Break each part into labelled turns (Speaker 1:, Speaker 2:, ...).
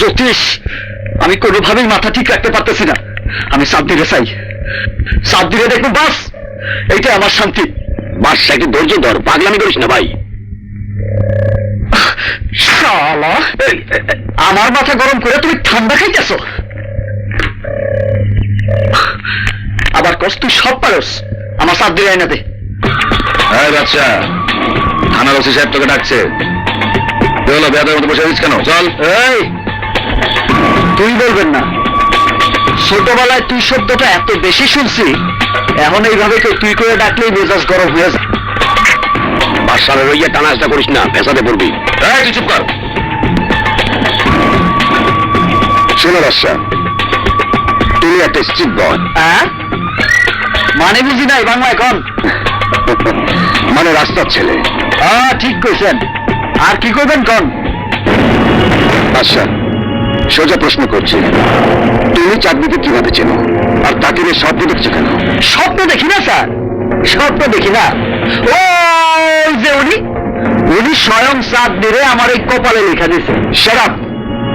Speaker 1: জ্যোতিষ আমি কোনোভাবেই মাথা ঠিক রাখতে পারতেছি না। আমি সাবদিরে চাই। সাবদিরে দেখব বাস! এইটা আমার শান্তি। বাস একটু ধৈর্য ধর পাগলামি করিস না ভাই। আমার মাথা গরম করে তুমি ঠান্ডা খাইতেছো। আবার কস তুই সব পারস। আমার সাবদিরে আইনা দে।
Speaker 2: হ্যাঁ বাচ্চা থানার ওসি সাহেব তোকে ডাকছে। বেয়াদের মতো বসে কেন? চল।
Speaker 1: এই তুই বলবেন না। ছোটবেলায় তুই শব্দটা এত বেশি শুনছি এখন এইভাবে কেউ তুই করে ডাকলেই মেজাজ গরম হয়ে যায়।
Speaker 2: বাসারে রইয়া টানাসটা করিস না পেশাতে পড়বি। এই তুই চুপ কর। শোনো তুমি একটা স্ট্রিট বয়
Speaker 1: হ্যাঁ? মানে বুঝি নাই বাংলা এখন?
Speaker 2: মানে রাস্তার ছেলে।
Speaker 1: হ্যাঁ ঠিক কইছেন। আর কি করবেন কন?
Speaker 2: আচ্ছা সোজা প্রশ্ন করছি। তুমি চাঁদনিকে কীভাবে চেনো? আর তাকে নিয়ে স্বপ্ন দেখছ কেন?
Speaker 1: স্বপ্ন দেখি না স্যার। স্বপ্ন দেখি না। ওই যে উনি উনি স্বয়ং চাঁদ মেরে আমার এই কপালে লেখা দিয়েছে
Speaker 2: সারাপ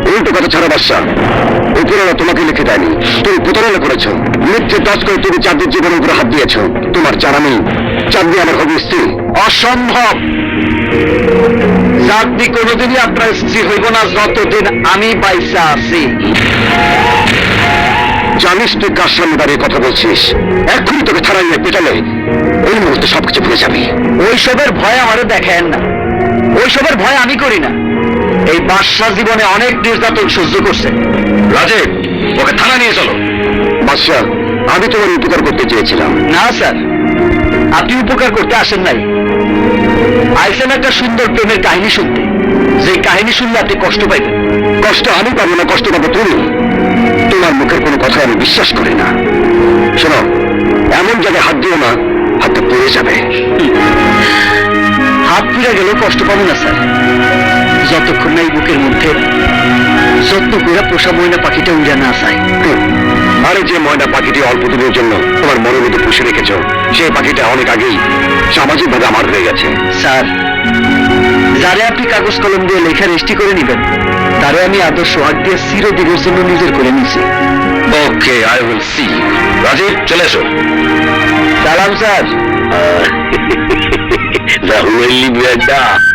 Speaker 2: উল্টো কথা ছাড়া বাদশা। উপরেরা তোমাকে লিখে দেয়নি। তুমি প্রতারণা করেছ। মিথ্যে দশ করে তুমি চাঁদের জীবনের উপরে হাত দিয়েছ। তোমার জানা নেই চাঁদনি আমার হবে স্ত্রী
Speaker 1: অসম্ভব। চাঁদনি কোনোদিনই আপনার স্ত্রী হইব না যতদিন আমি বাইসা আছি।
Speaker 2: জানিস তুই কার সামনে দাঁড়িয়ে কথা বলছিস? এক্ষুনি তোকে থানায় নিয়ে পেটালে এই মুহূর্তে সবকিছু ভুলে যাবি।
Speaker 1: ওইসবের ভয় আমারে দেখেন না। ওইসবের ভয় আমি করি না। এই বাদশা জীবনে অনেক নির্যাতন সহ্য করছে।
Speaker 2: রাজীব ওকে থানা নিয়ে চলো। বাদশা আমি তোমার উপকার করতে চেয়েছিলাম।
Speaker 1: না স্যার। আপনি উপকার করতে আসেন নাই। আইসেন একটা সুন্দর প্রেমের কাহিনী শুনতে। যে কাহিনী শুনলে আপনি কষ্ট পাইবেন।
Speaker 2: কষ্ট আমি পাবো না, কষ্ট পাবো তুমি। তোমার মুখের কোনো কথা আমি বিশ্বাস করি না। শোনো, এমন জায়গায় হাত দিও না, হাতটা পড়ে যাবে।
Speaker 1: হাত ফিরে গেলেও কষ্ট পাবো না, স্যার। যতক্ষণ না এই বুকের মধ্যে যত্ন করে পোষা ময়না পাখিটা উড়ে না আসায়।
Speaker 2: আরে যে ময়না পাখিটি অল্প দিনের জন্য তোমার মনের মধ্যে পুষে রেখেছ সেই পাখিটা অনেক আগেই সামাজিক ভাবে আমার হয়ে গেছে।
Speaker 1: স্যার যারে আপনি কাগজ কলম দিয়ে লেখা রেজিস্ট্রি করে নেবেন তারে আমি আদর্শ হাত দিয়ে চিরদিনের জন্য নিজের করে নিছি
Speaker 2: okay I will see Rajiv চলে এসো।
Speaker 1: সালাম স্যার।
Speaker 2: রাহুল বেটা